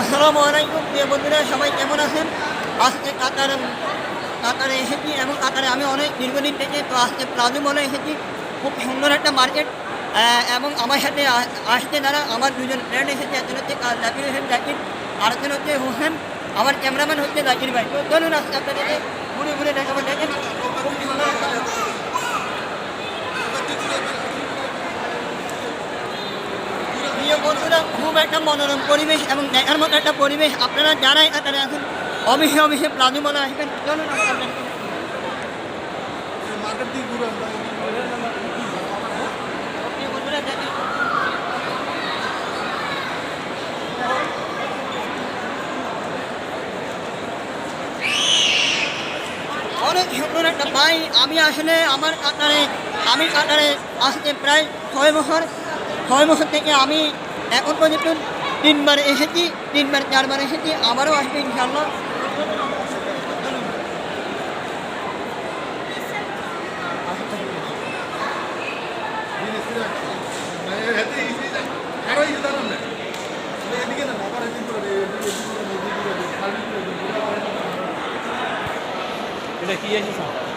আসসালামু আলাইকুম, প্রিয় বন্ধুরা, সবাই কেমন আছেন? আজকে কাতার, কাতারে এসেছি এবং কাতারে আমি অনেক দীর্ঘদিন থেকে তো আজকে প্লাজো মলে এসেছি। খুব সুন্দর একটা মার্কেট এবং আমার সাথে আসতে দ্বারা আমার দুজন ফ্রেন্ড এসেছে। একজন হচ্ছে জাকির হোসেন জাকির, আরেকজন হচ্ছে হোসেন। আমার ক্যামেরাম্যান হচ্ছে জাকির ভাই। তো চলুন আজকে আপনাদেরকে ঘুরে ঘুরে দেখাবো। দেখেন খুব সুন্দর একটা প্রিয় বন্ধুরা, খুব একটা মনোরম পরিবেশ এবং দেখার মতো একটা পরিবেশ আপনারা যারাই এখানে এখন অবশ্যই অবশ্যই প্লাজো বলে আসবেন অনেক সুন্দর একটা ভাই আমি আসলে আমার কাতারে, আমি কাতারে আসতে প্রায় ছয় বছর ছয় বছর থেকে আমি এখন পর্যন্ত তিনবার এসেছি তিনবার চারবার এসেছি আবারও আসবে ইনশাল্লাহ এটা কি এসেছে?